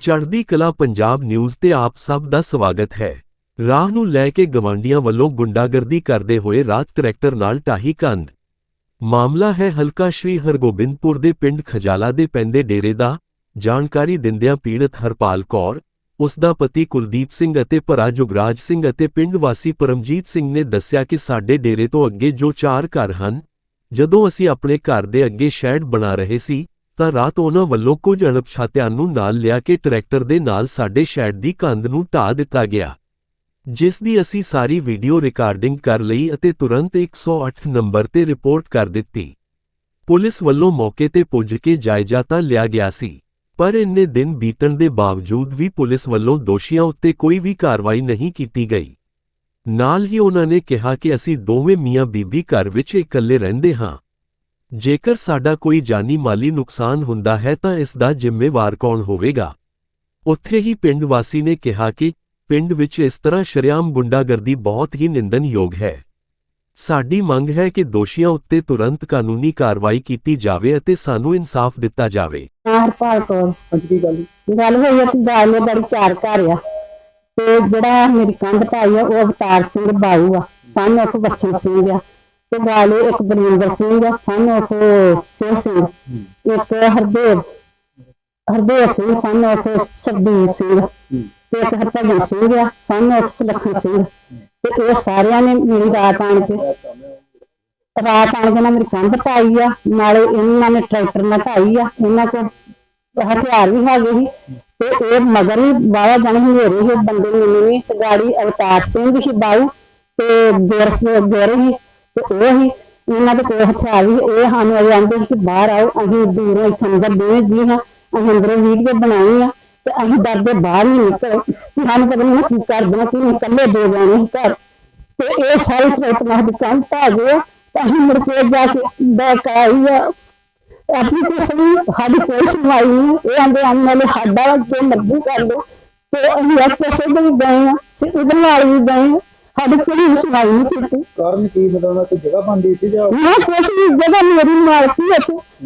ਚੜ੍ਹਦੀ ਕਲਾ ਪੰਜਾਬ ਨਿਊਜ਼ ਤੇ ਆਪ ਸਭ ਦਾ ਸਵਾਗਤ ਹੈ। ਰਾਹ ਨੂੰ ਲੈ ਕੇ ਗਵਾਂਡੀਆਂ ਵੱਲੋਂ ਗੁੰਡਾਗਰਦੀ ਕਰਦੇ ਹੋਏ ਰਾਤ ਟਰੈਕਟਰ ਨਾਲ ਢਾਹੀ ਕੰਧ। ਮਾਮਲਾ ਹੈ ਹਲਕਾ ਸ਼੍ਰੀ ਹਰਗੋਬਿੰਦਪੁਰ ਦੇ ਪਿੰਡ ਖਜਾਲਾ ਦੇ ਪੈਂਦੇ ਡੇਰੇ ਦਾ। ਜਾਣਕਾਰੀ ਦਿੰਦਿਆਂ ਪੀੜਤ ਹਰਪਾਲ ਕੌਰ, ਉਸ ਦਾ ਪਤੀ ਕੁਲਦੀਪ ਸਿੰਘ ਅਤੇ ਭਰਾ ਜੁਗਰਾਜ ਸਿੰਘ ਅਤੇ ਪਿੰਡ ਵਾਸੀ ਪਰਮਜੀਤ ਸਿੰਘ ਨੇ ਦੱਸਿਆ ਕਿ ਸਾਡੇ ਡੇਰੇ ਤੋਂ ਅੱਗੇ ਜੋ ਚਾਰ ਘਰ ਹਨ, ਜਦੋਂ ਅਸੀਂ ਆਪਣੇ ਘਰ ਦੇ ਅੱਗੇ ਸ਼ੈਡ ਬਣਾ ਰਹੇ ਸੀ ਤਾਂ ਰਾਤ ਉਹਨਾਂ ਵੱਲੋਂ ਕੁਝ ਅਣਪਛਾਤਿਆਂ ਨੂੰ ਨਾਲ ਲਿਆ ਕੇ ਟਰੈਕਟਰ ਦੇ ਨਾਲ ਸਾਡੇ ਸ਼ੈਡ ਦੀ ਕੰਧ ਨੂੰ ਢਾਹ ਦਿੱਤਾ ਗਿਆ, ਜਿਸ ਦੀ ਅਸੀਂ ਸਾਰੀ ਵੀਡੀਓ ਰਿਕਾਰਡਿੰਗ ਕਰ ਲਈ ਅਤੇ ਤੁਰੰਤ 108 ਨੰਬਰ ਤੇ ਰਿਪੋਰਟ ਕਰ ਦਿੱਤੀ। ਪੁਲਿਸ ਵੱਲੋਂ ਮੌਕੇ ਤੇ ਪੁੱਜ ਕੇ ਜਾਇਜ਼ਾ ਤਾਂ ਲਿਆ ਗਿਆ ਸੀ, ਪਰ ਇੰਨੇ ਦਿਨ ਬੀਤਣ ਦੇ ਬਾਵਜੂਦ ਵੀ ਪੁਲਿਸ ਵੱਲੋਂ ਦੋਸ਼ੀਆਂ ਉੱਤੇ ਕੋਈ ਵੀ ਕਾਰਵਾਈ ਨਹੀਂ ਕੀਤੀ ਗਈ। ਨਾਲ ਹੀ ਉਹਨਾਂ ਨੇ ਕਿਹਾ ਕਿ ਅਸੀਂ ਦੋਵੇਂ ਮੀਆਂ ਬੀਬੀ ਘਰ ਵਿੱਚ ਇਕੱਲੇ ਰਹਿੰਦੇ ਹਾਂ। ਜੇਕਰ ਸਾਡਾ ਕੋਈ ਜਾਨੀ ਮਾਲੀ ਨੁਕਸਾਨ ਹੁੰਦਾ ਹੈ ਤਾਂ ਇਸ ਦਾ ਜ਼ਿੰਮੇਵਾਰ ਕੌਣ ਹੋਵੇਗਾ? ਉੱਥੇ ਹੀ ਪਿੰਡ ਵਾਸੀ ਨੇ ਕਿਹਾ ਕਿ ਪਿੰਡ ਵਿੱਚ ਇਸ ਤਰ੍ਹਾਂ ਸ਼ਰੇਆਮ ਗੁੰਡਾਗਰਦੀ ਬਹੁਤ ਹੀ ਨਿੰਦਨਯੋਗ ਹੈ। ਸਾਡੀ ਮੰਗ ਹੈ ਕਿ ਦੋਸ਼ੀਆਂ ਉੱਤੇ ਤੁਰੰਤ ਕਾਨੂੰਨੀ ਕਾਰਵਾਈ ਕੀਤੀ ਜਾਵੇ ਅਤੇ ਸਾਨੂੰ ਇਨਸਾਫ ਦਿੱਤਾ ਜਾਵੇ। ਹਰਪਾਲ ਕੌਰ ਅੱਜ ਗੱਲ। ਗੱਲ ਹੋਈ ਆ ਕਿ ਗਾਲੇ ਬੜੀ ਚਾਰ ਘਰ ਆ। ਤੇ ਜਿਹੜਾ ਮੇਰੀ ਕੰਧ ਪਾਈ ਆ, ਉਹ ਅਵਤਾਰ ਸਿੰਘ ਬਾਊ ਆ। ਸਾਨੂੰ ਉਹ ਬਖਸ਼ਣ ਸਿੰਘ ਆ। ਤੇ ਗਾਲੇ ਇੱਕ ਬਲਵਿੰਦਰ ਸਿੰਘ ਆ ਸਾਨੂੰ ਉਹ ਸਿੰਘ ਸਿੰਘ ਇੱਕ ਹਰਦੇਵ ਹਰਦੇਵ ਸਿੰਘ ਸਾਨੂੰ ਉਹ ਸਰਦੀਪ ਸਿੰਘ ਤੇ ਇੱਕ ਹਰਭਜਨ ਸਿੰਘ ਆ ਸਾਨੂੰ ਉਹ ਸੁਲੱਖਣ ਸਿੰਘ। ਤੇ ਇਹ ਸਾਰਿਆਂ ਨੇ ਮੇਰੀ ਰਾਤ ਆਣ ਕੇ। ਰਾਤ ਆਣ ਕੇ ਨਾ ਮੇਰੀ ਕੰਧ ਪਾਈ ਆ, ਨਾਲੇ ਇਹਨਾਂ ਨੇ ਟਰੈਕਟਰ ਨਾਲ ਢਾਈ ਆ, ਇਹਨਾਂ ਕੋਲ ਹਥਿਆਰ ਵੀ ਹੈਗੇ ਸੀ। ਤੇ ਇਹ ਮਗਰ ਹੀ ਵਾਵਾ ਜਾਣੇ ਹਨੇਰੇ ਹੀ ਬੰਦੇ ਨੂੰ ਨਹੀਂ ਤੇ ਗਾੜੀ ਅਵਤਾਰ ਸਿੰਘ ਵੀ ਸੀ ਬਾਊ ਤੇ ਗੁਰਸ ਗੁਰ ਹੀ ਤੇ ਉਹ ਹੀ ਇਹਨਾਂ ਦੇ ਕੋਲ ਹਥਿਆਰ ਵੀ ਇਹ ਸਾਨੂੰ ਅਜੇ ਆਂਦੇ ਕਿ ਬਾਹਰ ਆਓ ਅਸੀਂ ਦੂਰੋਂ ਇੱਥੇ ਅੰਦਰ ਦੋਵੇਂ ਜੀ ਹਾਂ ਅਸੀਂ ਅੰਦਰੋਂ ਵੀਡੀਓ ਬਣਾਈ ਆ ਤੇ ਅਸੀਂ ਡਰਦੇ ਬਾਹਰ ਹੀ ਨਿਕਲ। ਕਿ ਸਾਨੂੰ ਪਤਾ ਨਹੀਂ ਕੀ ਕਰ ਦੇਣਾ ਕਿ ਨਹੀਂ ਇਕੱਲੇ ਦੇ ਜਾਣੇ ਘਰ। ਤੇ ਇਹ ਸਾਰੀ ਟ੍ਰਿਪ ਨਾਲ ਦੁਕਾਨ ਪਾ ਗਏ ਤਾਂ ਅਸੀਂ ਮੁੜ ਕੇ ਜਾ ਕੇ ਬਕਾਈ ਆ। ਆਪਣੀ ਕਿਸੇ ਵੀ ਸਾਡੀ ਕੋਈ ਸੁਣਵਾਈ ਨਹੀਂ ਇਹ ਆਂਦੇ ਆਉਣ ਵਾਲੇ ਸਾਡਾ ਵਾ, ਜੋ ਮਰਜ਼ੀ ਕਰ ਲਓ। ਤੇ ਅਸੀਂ ਇਸ ਪਾਸੇ ਵੀ ਗਏ ਆ ਤੇ ਉਧਰ ਨਾਲ ਵੀ ਗਏ ਸਾਡੀ ਕੋਈ ਵੀ ਸੁਣਵਾਈ ਨਹੀਂ ਕੀਤੀ ਕਾਰਨ ਕੀ ਬਤਾਉਣਾ ਕੋਈ ਜਗ੍ਹਾ ਬੰਦੀ ਸੀ ਜਾਂ ਮੈਂ ਕੁਛ ਵੀ ਜਗ੍ਹਾ ਮੇਰੀ ਮਾਲਕੀ ਹੈ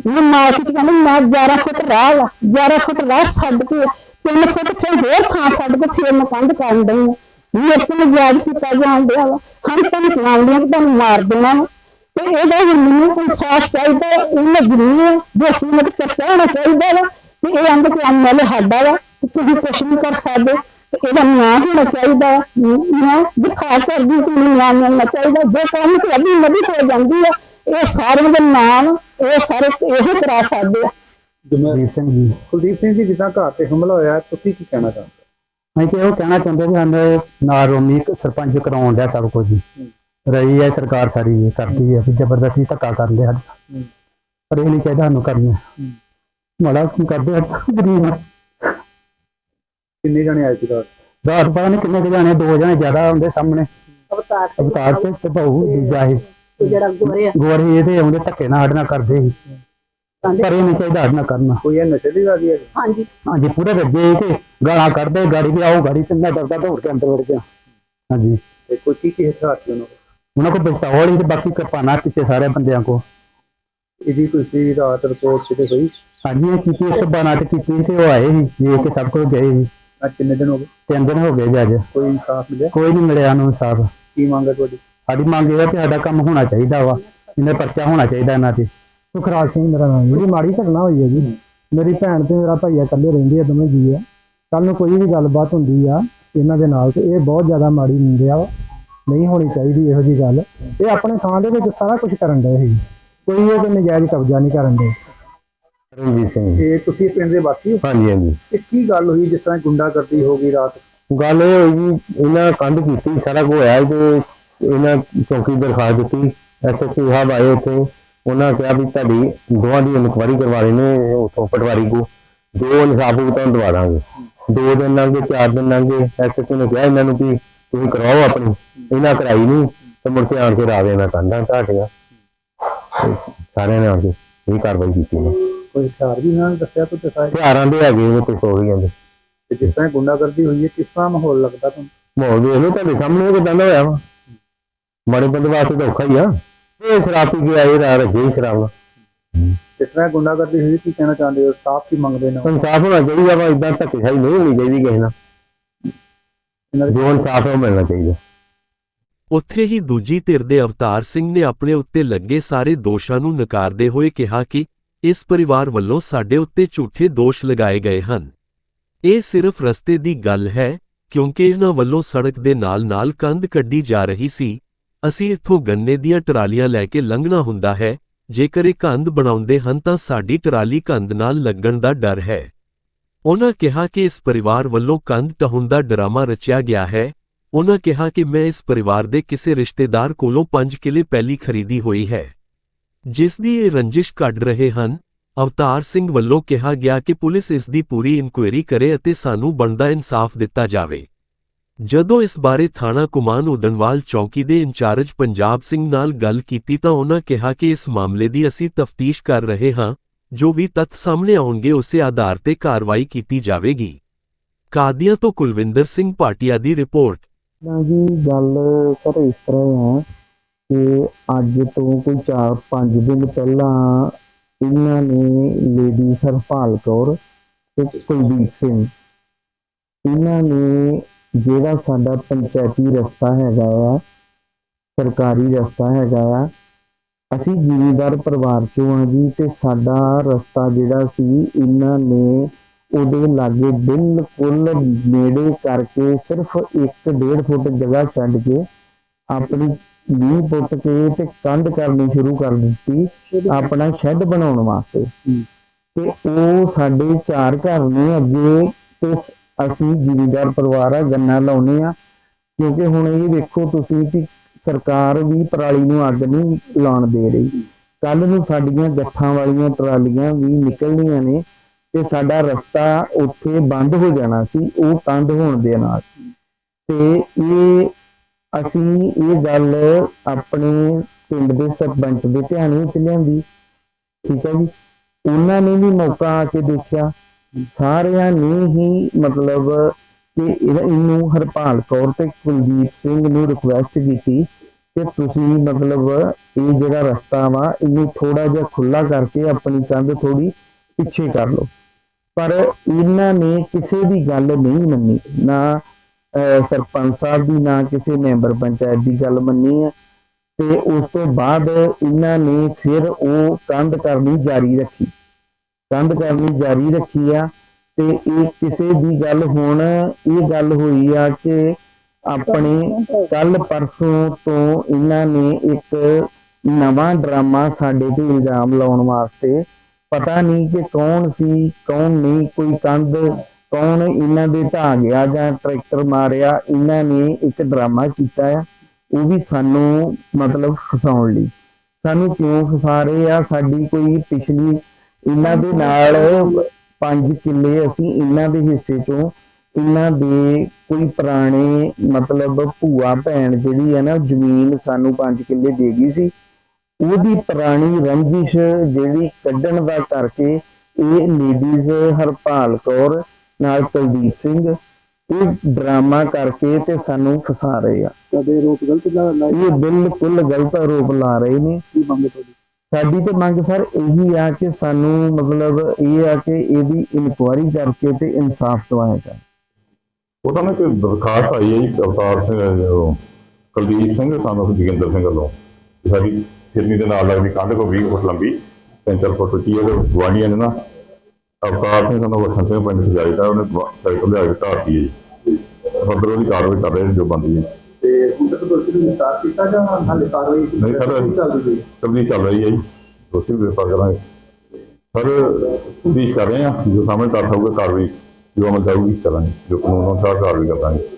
ਮੈਂ ਮਾਲਕੀ ਕਹਿੰਦਾ ਮੈਂ 11 ਫੁੱਟ ਰਾਹ ਵਾ 11 ਫੁੱਟ ਰਾਹ ਛੱਡ ਕੇ ਤਿੰਨ ਫੁੱਟ ਫਿਰ ਹੋਰ ਥਾਂ ਛੱਡ ਕੇ ਫਿਰ ਮੈਂ ਕੰਧ ਕਰਨ ਦਈ ਮੇਰੇ ਕੋਲ ਵਿਆਜ ਕੀਤਾ ਜਾਣ ਡਿਆ ਵਾ। ਹਰ ਤੁਹਾਨੂੰ ਕਲਾਉਂਦੀਆਂ ਕਿ ਤੁਹਾਨੂੰ ਮਾਰ ਦੇਣਾ। ਤੇ ਇਹਦਾ ਵੀ ਮੈਨੂੰ ਇਨਸਾਫ ਚਾਹੀਦਾ ਇਹਨੇ ਜ਼ਰੂਰ ਦੋਸ਼ੀ ਨੂੰ ਚੱਕਿਆ ਹੋਣਾ ਚਾਹੀਦਾ ਵਾ ਤੇ ਇਹ ਅੰਦਰ ਕਿ ਐਮਐਲਏ ਸਾਡਾ ਵਾ ਤੇ ਤੁਸੀਂ ਕੁਛ ਨਹੀਂ ਕਰ ਸਕਦੇ। ਤੇ ਇਹਦਾ ਨਿਆਂ ਹੋਣਾ ਚਾਹੀਦਾ। ਮੈਂ ਦਿਖਾ ਕਰਦੀ ਕਿ ਮੈਨੂੰ ਨਿਆਂ ਮਿਲਣਾ ਚਾਹੀਦਾ। ਜੇ ਕੰਮ ਤੇ ਅੱਧੀ ਨਦੀ ਹੋ ਜਾਂਦੀ ਆ ਇਹ ਸਾਰੇ ਦੇ ਨਾਮ ਇਹ ਸਾਰੇ ਇਹੋ ਕਰਾ ਸਕਦੇ ਆ। ਕੁਲਦੀਪ ਸਿੰਘ ਜੀ। ਕੁਲਦੀਪ ਸਿੰਘ ਜੀ ਜਿੱਦਾਂ ਘਰ ਤੇ ਹਮਲਾ ਹੋਇਆ ਤੁਸੀਂ ਕੀ ਕਹਿਣਾ ਚਾਹੁੰਦੇ ਅਸੀਂ ਤੇ ਉਹ ਕਹਿਣਾ ਚਾਹੁੰਦੇ ਵੀ ਸਾਨੂੰ ਨਾਲ ਰੋਮੀ ਇੱਕ ਸਰਪੰਚ ਕਰਾਉਣ ਡਿਆ ਸਭ ਕੁਝ। ਰਹੀ ਹੈ ਸਰਕਾਰ ਸਾਰੀ ਇਹ ਕਰਦੀ ਹੈ ਵੀ ਜ਼ਬਰਦਸਤੀ ਧੱਕਾ ਕਰਦੇ ਹਨ ਹੂੰ। ਪਰ ਇਹ ਨਹੀਂ ਚਾਹੀਦਾ ਸਾਨੂੰ ਕਰਨਾ। ਮਾੜਾ ਕੀ ਕਰਦੇ ਆ ਗਰੀਬ। ਕਿੰਨੇ ਜਣੇ ਆਏ ਸੀ ਰਾਤ ਰਾਤ ਪਤਾ ਨਹੀਂ ਕਿੰਨੇ ਕੁ ਜਾਣੇ ਦੋ ਜਣੇ ਜ਼ਿਆਦਾ ਹੁੰਦੇ ਸਾਹਮਣੇ। ਅਵਤਾਰ ਅਵਤਾਰ ਤੇ ਤੇ ਭਾਊ ਦੂਜਾ ਇਹ ਜਿਹੜਾ ਗੋਰੇ ਗੋਰੀ ਇਹਦੇ ਆਉਂਦੇ ਧੱਕੇ ਨਾਲ ਸਾਡੇ ਨਾਲ ਕਰਦੇ ਸੀ। ਪਰ ਇਹ ਨਹੀਂ ਚਾਹੀਦਾ ਸਾਡੇ ਨਾਲ ਕਰਨਾ। ਕੋਈ ਇਹ ਨਸ਼ੇ ਦੀ ਹੈ ਹਾਂਜੀ। ਹਾਂਜੀ ਪੂਰੇ ਰੱਜੇ ਤੇ ਗਾਲਾਂ ਕੱਢਦੇ ਗਾੜੀ ਵੀ ਆਓ ਗਾੜੀ ਤੇ ਮੈਂ ਡਰਦਾ ਦੌੜ ਕੇ ਅੰਦਰ ਵੜ ਗਿਆ। ਹਾਂਜੀ। ਤੇ ਕੋਈ ਕੀ ਕੀ ਹਥਿਆਰ ਸੀ ਉਹਨਾਂ ਕੋਲ? ਉਹਨਾਂ ਕੋਲ ਪਿਸਤੌਲ ਹੀ ਤੇ ਬਾਕੀ ਕਿਰਪਾਨਾਂ ਪਿੱਛੇ ਸਾਰੇ ਬੰਦਿਆਂ ਕੋ ਇਹਦੀ ਕੋਈ ਸੀ ਰਾਤ ਰਿਪੋਰਟ ਕਿਤੇ ਹੋਈ ਹਾਂਜੀ ਇਹ ਕੀਤੀ ਇਸ ਬਾਨਾ ਤੇ ਕੀਤੀ ਤੇ ਉਹ ਆਏ ਸੀ ਵੇਖ ਕੇ ਸਭ ਕੁਝ ਗਏ ਸੀ। ਅੱਜ ਕਿੰਨੇ ਦਿਨ ਹੋ ਗਏ? ਤਿੰਨ ਦਿਨ ਹੋ ਗਏ ਜੀ ਅੱਜ। ਕੋਈ ਇਨਸਾਫ ਮਿਲਿਆ? ਕੋਈ ਨਹੀਂ ਮਿਲਿਆ ਨੂੰ ਸਾਫ਼ ਕੀ ਮੰਗ ਹੈ ਤੁਹਾਡੀ? ਸਾਡੀ ਮੰਗ ਇਹ ਹੈ ਕਿ ਸਾਡਾ ਕੰਮ ਹੋਣਾ ਚਾਹੀਦਾ ਵਾ। ਇਹਨੇ ਪਰਚਾ ਹੋਣਾ ਚਾਹੀਦਾ ਇਹਨਾਂ ਤੇ। ਸੁਖਰਾਜ ਸਿੰਘ ਮੇਰਾ ਨਾਮ। ਜਿਹੜੀ ਮਾੜੀ ਘਟਨਾ ਹੋਈ ਹੈ ਜੀ। ਮੇਰੀ ਭੈਣ ਤੇ ਮੇਰਾ ਭਾਈਆ ਇਕੱਲੇ ਰਹਿੰਦੇ ਆ ਦੋਵੇਂ ਜੀ ਆ। ਕੱਲ ਨੂੰ ਕੋਈ ਵੀ ਗੱਲਬਾਤ ਹੁੰਦੀ ਆ ਇਹਨਾਂ ਦੇ ਨਾਲ ਤੇ ਇਹ ਬਹੁਤ ਜ਼ਿਆਦਾ ਮਾੜੀ ਨਿੰਦਿਆ ਵਾ। ਨਹੀਂ ਹੋਣੀ ਚਾਹੀਦੀ ਇਹੋ ਜੀ ਗੱਲ। ਇਹ ਆਪਣੇ ਥਾਂ ਦੇ ਵਿੱਚ ਸਾਰਾ ਕੁਝ ਕਰਨ ਦੇ ਸੀ। ਕੋਈ ਇਹ ਕੋਈ ਨਜਾਇਜ਼ ਕਬਜ਼ਾ ਨਹੀਂ ਕਰਨ ਦੇ ਰਣਜੀਤ ਸਿੰਘ ਇਹ ਤੁਸੀਂ ਪਿੰਡ ਦੇ ਵਾਸੀ ਹੋ? ਹਾਂਜੀ ਹਾਂਜੀ। ਇਹ ਕੀ ਗੱਲ ਹੋਈ ਜਿਸ ਤਰ੍ਹਾਂ ਗੁੰਡਾਗਰਦੀ ਹੋ ਗਈ ਰਾਤ? ਗੱਲ ਇਹ ਹੋਈ ਜੀ ਇਹਨਾਂ ਕੰਧ ਕੀਤੀ ਸਾਰਾ ਕੁਝ ਹੋਇਆ ਤੇ ਇਹਨਾਂ ਚੌਕੀ ਦਰਖਾਸਤ ਦਿੱਤੀ। ਐਸਐਸਪੀ ਸਾਹਿਬ ਆਏ ਉੱਥੇ। ਉਹਨਾਂ ਕਿਹਾ ਵੀ ਤੁਹਾਡੀ ਦੋਵਾਂ ਦੀ ਇਨਕੁਆਰੀ ਕਰਵਾ ਲੈਣੇ ਉਥੋਂ ਪਟਵਾਰੀ ਕੋ ਜੋ ਇਨਸਾਫ ਵੀ ਤੁਹਾਨੂੰ ਦਵਾ ਦਾਂਗੇ। ਦੋ ਦਿਨ ਲੰਘੇ ਚਾਰ ਦਿਨ ਲੰਘੇ। ਐਸਐਸਪੀ ਨੇ ਕਿਹਾ ਇਹਨਾਂ ਨੂੰ ਵੀ ਤੁਸੀਂ ਕਰਾਓ ਆਪਣੀ। ਇਹਨਾਂ ਕਰਾਈ ਨਹੀਂ ਤੇ ਮੁੜ ਕੇ ਆਣ ਕੇ ਰਾਵੇ ਨਾਲ ਕੰਧਾਂ ਢਾਟੀਆਂ ਤੇ ਸਾਰਿਆਂ ਨੇ ਆਣ ਕੇ ਇਹ ਕਾਰਵਾਈ ਕੀਤੀ ਨੇ ਕੋਈ ਹਥਿਆਰ ਵੀ ਇਹਨਾਂ ਨੇ ਦੱਸਿਆ ਕੋਈ ਦਿਖਾਇਆ ਹਥਿਆਰਾਂ ਦੇ ਹੈਗੇ ਉਹ ਤੇ ਸੋ ਗਏ ਤੇ ਜਿਸ ਤਰ੍ਹਾਂ ਗੁੰਡਾਗਰਦੀ ਹੋਈ ਹੈ ਕਿਸ ਤਰ੍ਹਾਂ ਮਾਹੌਲ ਲੱਗਦਾ ਤੁਹਾਨੂੰ? ਮਾਹੌਲ ਵੇਖ ਲਓ ਤੁਹਾਡੇ ਸਾਹਮਣੇ ਕਿਦਾਂ ਦਾ ਹੋਇਆ ਵਾ? ਮਾੜੇ ਬੰਦੇ ਵਾਸਤੇ ਤਾਂ ਔਖਾ ਹੀ ਆ। ਇਹ ਸ਼ਰਾਬ ਪੀ ਕੇ ਆਏ ਰਾਤ ਰੱਖੇ ਸ਼ਰਾਬ ਨਾਲ ਇਸ ਤਰ੍ਹਾਂ ਗੁੰਡਾਗਰਦੀ ਹੋਈ ਕੀ ਕਹਿਣਾ ਚਾਹੁੰਦੇ ਹੋ? ਸਾਫ਼ ਕੀ ਮੰਗਦੇ ਨੇ? ਇਨਸਾਫ ਹੋਣਾ ਚਾਹੀਦਾ ਵਾ ਇਦਾਂ ਧੱਕੇਸ਼ਾਹੀ ਨਹੀਂ ਹੋਣੀ ਚਾਹੀਦੀ ਕਿਸੇ ਨਾਲ। ਇਹਨਾਂ ਦੇ ਜੋ ਇਨਸਾਫ ਹੈ ਮਿਲਣਾ ਚਾਹੀਦਾ। ਉੱਥੇ ਹੀ ਦੂਜੀ ਧਿਰ ਦੇ ਅਵਤਾਰ ਸਿੰਘ ਨੇ ਆਪਣੇ ਉੱਤੇ ਲੱਗੇ ਸਾਰੇ ਦੋਸ਼ਾਂ ਨੂੰ ਨਕਾਰਦੇ ਹੋਏ ਕਿਹਾ ਕਿ ਇਸ ਪਰਿਵਾਰ ਵੱਲੋਂ ਸਾਡੇ ਉੱਤੇ ਝੂਠੇ ਦੋਸ਼ ਲਗਾਏ ਗਏ ਹਨ। ਇਹ ਸਿਰਫ ਰਸਤੇ ਦੀ ਗੱਲ ਹੈ, ਕਿਉਂਕਿ ਇਹਨਾਂ ਵੱਲੋਂ ਸੜਕ ਦੇ ਨਾਲ-ਨਾਲ ਕੰਧ ਕੱਢੀ ਜਾ ਰਹੀ ਸੀ। ਅਸੀਂ ਇੱਥੋਂ ਗੰਨੇ ਦੀਆਂ ਟਰਾਲੀਆਂ ਲੈ ਕੇ ਲੰਘਣਾ ਹੁੰਦਾ ਹੈ, ਜੇਕਰ ਇਹ ਕੰਧ ਬਣਾਉਂਦੇ ਹਨ ਤਾਂ ਸਾਡੀ ਟਰਾਲੀ ਕੰਧ ਨਾਲ ਲੱਗਣ ਦਾ ਡਰ ਹੈ। ਉਹਨਾਂ ਕਿਹਾ ਕਿ ਇਸ ਪਰਿਵਾਰ ਵੱਲੋਂ ਕੰਧ ਢਹਾਉਣ ਦਾ ਡਰਾਮਾ ਰਚਿਆ ਗਿਆ ਹੈ। ਉਹਨਾਂ ਕਿਹਾ ਕਿ ਮੈਂ ਇਸ ਪਰਿਵਾਰ ਦੇ ਕਿਸੇ ਰਿਸ਼ਤੇਦਾਰ ਕੋਲੋਂ 5 ਕਿਲੇ ਪਹਿਲੀ ਖਰੀਦੀ ਹੋਈ ਹੈ। ਜਿਸ ਦੀ ਇਹ ਰੰਜਿਸ਼ ਕੱਢ ਰਹੇ ਹਨ, ਅਵਤਾਰ ਸਿੰਘ ਵੱਲੋਂ ਕਿਹਾ ਗਿਆ ਕਿ ਪੁਲਿਸ ਇਸ ਦੀ ਪੂਰੀ ਇਨਕੁਆਇਰੀ ਕਰੇ ਅਤੇ ਸਾਨੂੰ ਬਣਦਾ ਇਨਸਾਫ ਦਿੱਤਾ ਜਾਵੇ। ਜਦੋਂ ਇਸ ਬਾਰੇ ਥਾਣਾ ਕੁਮਾਨ ਉਦਨਵਾਲ ਚੌਕੀ ਦੇ ਇੰਚਾਰਜ ਪੰਜਾਬ ਸਿੰਘ ਨਾਲ ਗੱਲ ਕੀਤੀ ਤਾਂ ਉਹਨਾਂ ਕਿਹਾ ਕਿ ਇਸ ਮਾਮਲੇ ਦੀ ਅਸੀਂ ਤਫਤੀਸ਼ ਕਰ ਰਹੇ ਹਾਂ, ਜੋ ਵੀ ਤੱਥ ਸਾਹਮਣੇ ਆਉਣਗੇ ਉਸੇ ਆਧਾਰ ਤੇ ਕਾਰਵਾਈ ਕੀਤੀ ਜਾਵੇਗੀ। ਕਾਦੀਆਂ ਤੋਂ ਕੁਲਵਿੰਦਰ ਸਿੰਘ ਭਾਟੀਆ ਦੀ ਰਿਪੋਰਟ। ਨਾ ਜੀ ਗੱਲ ਸਰ ਇਸ ਤਰ੍ਹਾਂ ਹੈ ਕਿ ਅੱਜ ਤੋਂ ਕੋਈ 4-5 ਦਿਨ ਪਹਿਲਾਂ ਇਹਨਾਂ ਨੇ ਲੇਡੀ ਸਰਪਾਲ ਕੌਰ ਤੇ ਕੁਲਦੀਪ ਸਿੰਘ, ਇਹਨਾਂ ਨੇ ਜਿਹੜਾ ਸਾਡਾ ਪੰਚਾਇਤੀ ਰਸਤਾ ਹੈਗਾ ਆ, ਸਰਕਾਰੀ ਰਸਤਾ ਹੈਗਾ ਆ, ਅਸੀਂ ਜ਼ਿਮੀਂਦਾਰ ਪਰਿਵਾਰ ਚੋਂ ਆ ਜੀ ਤੇ ਸਾਡਾ ਰਸਤਾ ਜਿਹੜਾ ਸੀ ਇਹਨਾਂ ਨੇ ਉਹਦੇ ਲਾਗੇ ਬਿਲਕੁਲ ਨੇੜੇ ਕਰਕੇ ਸਿਰਫ 1.5 ਫੁੱਟ ਜਗ੍ਹਾ ਛੱਡ ਕੇ ਆਪਣੀ ਨੀਂਹ ਪੁੱਟ ਕੇ ਤੇ ਕੰਧ ਕਰਨੀ ਸ਼ੁਰੂ ਕਰ ਦਿੱਤੀ ਆਪਣਾ ਸ਼ੈੱਡ ਬਣਾਉਣ ਵਾਸਤੇ। ਤੇ ਉਹ ਸਾਡੇ ਚਾਰ ਘਰ ਨੇ ਅੱਗੇ ਤੇ ਅਸੀਂ ਜ਼ਿਮੀਂਦਾਰ ਪਰਿਵਾਰ ਆ ਗੰਨਾ ਲਾਉਨੇ ਆ। ਕਿਉਂਕਿ ਹੁਣ ਇਹ ਵੇਖੋ ਤੁਸੀਂ ਕਿ ਸਰਕਾਰ ਵੀ ਪਰਾਲੀ ਨੂੰ ਅੱਗ ਨਹੀਂ ਲਾਉਣ ਦੇ ਰਹੀ। ਕੱਲ ਨੂੰ ਸਾਡੀਆਂ ਗੱਠਾਂ ਵਾਲੀਆਂ ਟਰਾਲੀਆਂ ਵੀ ਨਿਕਲਣੀਆਂ ਨੇ ਤੇ ਸਾਡਾ ਰਸਤਾ ਉੱਥੇ ਬੰਦ ਹੋ ਜਾਣਾ ਸੀ ਉਹ ਕੰਧ ਹੋਣ ਦੇ ਨਾਲ। ਤੇ ਇਹ ਅਸੀਂ ਇਹ ਗੱਲ ਆਪਣੇ ਪਿੰਡ ਦੇ ਸਰਪੰਚ ਦੇ ਧਿਆਨ ਵਿੱਚ ਲਿਆਂਦੀ, ਠੀਕ ਹੈ ਜੀ। ਉਹਨਾਂ ਨੇ ਵੀ ਮੌਕਾ ਆ ਕੇ ਦੇਖਿਆ। ਸਾਰਿਆਂ ਨੇ ਹੀ ਮਤਲਬ ਕਿ ਇਹਨੂੰ ਹਰਪਾਲ ਕੌਰ ਤੇ ਕੁਲਦੀਪ ਸਿੰਘ ਨੂੰ ਰਿਕੁਐਸਟ ਕੀਤੀ ਕਿ ਤੁਸੀਂ ਮਤਲਬ ਇਹ ਜਿਹੜਾ ਰਸਤਾ ਵਾ, ਇਹਨੂੰ ਥੋੜਾ ਜਿਹਾ ਖੁੱਲਾ ਕਰਕੇ ਆਪਣੀ ਕੰਧ ਥੋੜੀ ਪਿੱਛੇ ਕਰ ਲਓ। ਪਰ ਇਹਨਾਂ ਨੇ ਕਿਸੇ ਦੀ ਗੱਲ ਨਹੀਂ ਮੰਨੀ। ਨਾ ਸਰਪੰਚ ਸਾਹਿਬ ਦੀ ਨਾ ਕਿਸੇ ਮੈਂਬਰ ਪੰਚਾਇਤ ਦੀ ਗੱਲ ਮੰਨੀ ਹੈ ਤੇ ਉਸ ਤੋਂ ਬਾਅਦ ਇਹਨਾਂ ਨੇ ਫਿਰ ਉਹ ਕੰਧ ਕਰਨੀ ਜਾਰੀ ਰੱਖੀ। ਕੰਧ ਕਰਨੀ ਜਾਰੀ ਰੱਖੀ ਆ ਤੇ ਇਹ ਕਿਸੇ ਦੀ ਗੱਲ ਹੁਣ ਇਹ ਗੱਲ ਹੋਈ ਆ ਕਿ ਆਪਣੇ ਕੱਲ ਪਰਸੋਂ ਤੋਂ ਇਹਨਾਂ ਨੇ ਇੱਕ ਨਵਾਂ ਡਰਾਮਾ ਸਾਡੇ ਤੇ ਇਲਜ਼ਾਮ ਲਾਉਣ ਵਾਸਤੇ ਪਤਾ ਨਹੀਂ ਕਿ ਕੌਣ ਸੀ, ਕੌਣ ਨਹੀਂ, ਕੋਈ ਕੰਧ ਕੌਣ ਇਹਨਾਂ ਦੇ ਢਾਹ ਗਿਆ ਜਾਂ ਟਰੈਕਟਰ ਮਾਰਿਆ, ਇਹਨਾਂ ਨੇ ਇੱਕ ਡਰਾਮਾ ਕੀਤਾ ਆ, ਉਹ ਵੀ ਸਾਨੂੰ ਮਤਲਬ ਫਸਾਉਣ ਲਈ। ਸਾਨੂੰ ਕਿਉਂ ਫਸਾ ਰਹੇ ਆ? ਸਾਡੀ ਕੋਈ ਪਿਛਲੀ ਇਹਨਾਂ ਦੇ ਨਾਲ 5 ਕਿੱਲੇ ਅਸੀਂ ਇਹਨਾਂ ਦੇ ਹਿੱਸੇ ਚੋਂ ਇਹਨਾਂ ਦੇ ਕੋਈ ਪੁਰਾਣੇ ਮਤਲਬ ਭੂਆ ਭੈਣ ਜਿਹੜੀ ਹੈ ਨਾ ਜ਼ਮੀਨ ਸਾਨੂੰ ਪੰਜ ਕਿੱਲੇ ਦੇ ਗਈ ਸੀ। ਉਹਦੀ ਪੁਰਾਣੀ ਰੰਜਿਸ਼ ਜਿਹੜੀ ਕੱਢਣ ਦਾ ਕਰਕੇ ਇਹ ਲੇਡੀਜ਼ ਹਰਪਾਲ ਕੌਰ ਨਾਲ ਕੁਲਦੀਪ ਸਿੰਘ। ਇਹ ਡਰਾਮਾ ਕਰਕੇ ਤੇ ਸਾਨੂੰ ਫਸਾ ਰਹੇ ਆ। ਕਦੇ ਰੋਕ ਗਲਤ ਲਾ ਇਹ ਬਿਲਕੁਲ ਗਲਤ ਆਰੋਪ ਲਾ ਰਹੇ ਨੇ। ਕੀ ਮੰਗੇ ਤੁਹਾਡੀ? ਸਾਡੀ ਤੇ ਮੰਗ ਸਰ ਇਹੀ ਆ ਕਿ ਸਾਨੂੰ ਮਤਲਬ ਇਹ ਆ ਕਿ ਇਹਦੀ ਇਨਕੁਆਇਰੀ ਕਰਕੇ ਤੇ ਇਨਸਾਫ ਦਿਵਾਇਆ ਜਾਵੇ। ਉਹਦਾ ਨਾ ਕੋਈ ਦਰਖਾਸਤ ਆਈ ਹੈ ਜੀ ਅਵਤਾਰ ਸਿੰਘ ਉਹ ਕੁਲਦੀਪ ਸਿੰਘ ਸਾਨੂੰ ਜੋਗਿੰਦਰ ਸਿੰਘ ਵੱਲੋਂ। ਸਾਡੀ ਫਿਰਨੀ ਦੇ ਨਾਲ ਲੱਗਦੀ ਕੰਧ ਕੋ 20 ਫੁੱਟ ਲੰਬੀ 3-4 ਫੁੱਟ ਉੱਚੀ ਹੈ ਗਵਾਂਢੀਆਂ ਨੇ ਨਾ ਅਵਤਾਰ ਸਿੰਘ ਸਾਨੂੰ ਵਸਣ ਸਿੰਘ ਪਿੰਡ ਸਜਾਈ ਦਾ ਉਹਨੇ ਸਾਈਕਲ ਲਿਆ ਕੇ ਢਾਤੀ ਹੈ। ਜੀ ਫਰਦਰ ਉਹਦੀ ਕਾਰਵਾਈ ਕਰ ਰਹੇ ਜੋ ਬੰਦੀ ਹੈ। ਤੇ ਹੁਣ ਤੱਕ ਦੋਸ਼ੀ ਨੂੰ ਗ੍ਰਿਫਤਾਰ ਕੀਤਾ ਜਾਂ ਹਾਲੇ ਕਾਰਵਾਈ ਨਹੀਂ ਸਰ ਚੱਲਦੀ ਪਈ ਹੈ? ਤਬਦੀਲ ਚੱਲ ਰਹੀ ਹੈ ਜੀ। ਦੋਸ਼ੀ ਨੂੰ ਗ੍ਰਿਫਤਾਰ ਕਰਾਂਗੇ। ਸਰ ਤਬਦੀਲ ਕਰ ਰਹੇ ਹਾਂ ਜੋ ਸਾਹਮਣੇ ਕਰ ਹੋਊਗਾ ਕਾਰਵਾਈ ਜੋ ਅਮਲ ਚਾਹੂਗੀ ਕਰਾਂਗੇ। ਜੋ ਕਾਨੂੰਨ ਅਨੁਸਾਰ ਕਾਰਵਾਈ ਕਰਾਂਗੇ